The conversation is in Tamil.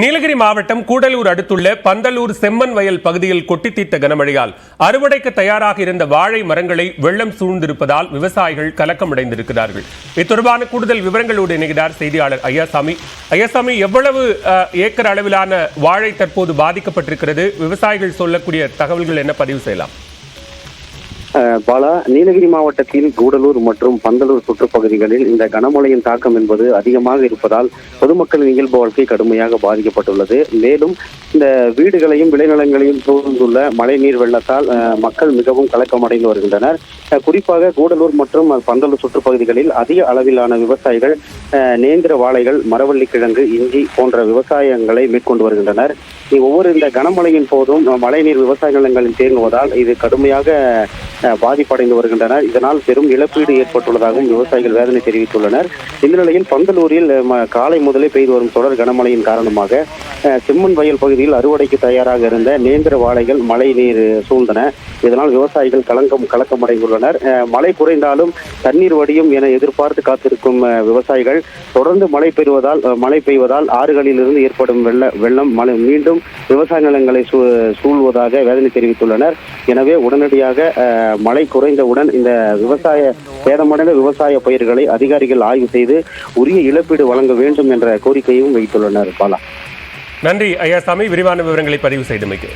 நீலகிரி மாவட்டம் கூடலூர் அடுத்துள்ள பந்தலூர் செம்மன் வயல் பகுதியில் கொட்டித்தீர்த்த கனமழையால் அறுவடைக்கு தயாராக இருந்த வாழை மரங்களை வெள்ளம் சூழ்ந்திருப்பதால் விவசாயிகள் கலக்கமடைந்திருக்கிறார்கள். இது தொடர்பான கூடுதல் விவரங்களோடு இணைகிறார் செய்தியாளர் ஐயாசாமி. ஐயாசாமி எவ்வளவு ஏக்கர் அளவிலான வாழை தற்போது பாதிக்கப்பட்டிருக்கிறது? விவசாயிகள் சொல்லக்கூடிய தகவல்கள் என்ன? பதிவு செய்யலாம். பாலா நீலகிரி மாவட்டத்தில் கூடலூர் மற்றும் பந்தலூர் சுற்றுப்பகுதிகளில் இந்த கனமழையின் தாக்கம் என்பது அதிகமாக இருப்பதால் பொதுமக்களின் இயல்பு வாழ்க்கை கடுமையாக பாதிக்கப்பட்டுள்ளது. மேலும் இந்த வீடுகளையும் விளைநிலங்களையும் சூழ்ந்துள்ள மழைநீர் வெள்ளத்தால் மக்கள் மிகவும் கலக்கமடைந்து வருகின்றனர். குறிப்பாக கூடலூர் மற்றும் பந்தலூர் சுற்றுப்பகுதிகளில் அதிக அளவிலான விவசாயிகள் நேந்திர வாழைகள் மரவள்ளி கிழங்கு இஞ்சி போன்ற விவசாயங்களை மேற்கொண்டு வருகின்றனர். ஒவ்வொரு இந்த கனமழையின் போதும் மழைநீர் விவசாய நிலங்களில் தேங்குவதால் இது கடுமையாக பாதிப்படைந்து வருகின்றனர். இதனால் பெரும் இழப்பீடு ஏற்பட்டுள்ளதாகவும் விவசாயிகள் வேதனை தெரிவித்துள்ளனர். இந்த நிலையில் பந்தலூரில் ம- காலை முதலே பெய்து வரும் தொடர் கனமழையின் காரணமாக செம்மன் வயல் பகுதியில் அறுவடைக்கு தயாராக இருந்த நேந்திர வாழைகள் மழை நீர் சூழ்ந்தன. இதனால் விவசாயிகள் கலங்கம் கலக்கமடைந்துள்ளனர். மழை குறைந்தாலும் தண்ணீர் வடியும் என எதிர்பார்த்து காத்திருக்கும் விவசாயிகள் தொடர்ந்து மழை பெறுவதால் மழை பெய்வதால் ஆறுகளிலிருந்து ஏற்படும் வெள்ள வெள்ளம் மழை மீண்டும் விவசாய நிலங்களை சூ- சூழ்வதாக வேதனை தெரிவித்துள்ளனர். எனவே உடனடியாக மழை குறைந்தவுடன் இந்த விவசாய சேதமடைந்த விவசாய பயிர்களை அதிகாரிகள் ஆய்வு செய்து உரிய இழப்பீடு வழங்க வேண்டும் என்ற கோரிக்கையும் வைத்துள்ளனர் பாலா. நன்றி ஐயாசாமி விரிவான விவரங்களை பதிவு செய்தமைக்கு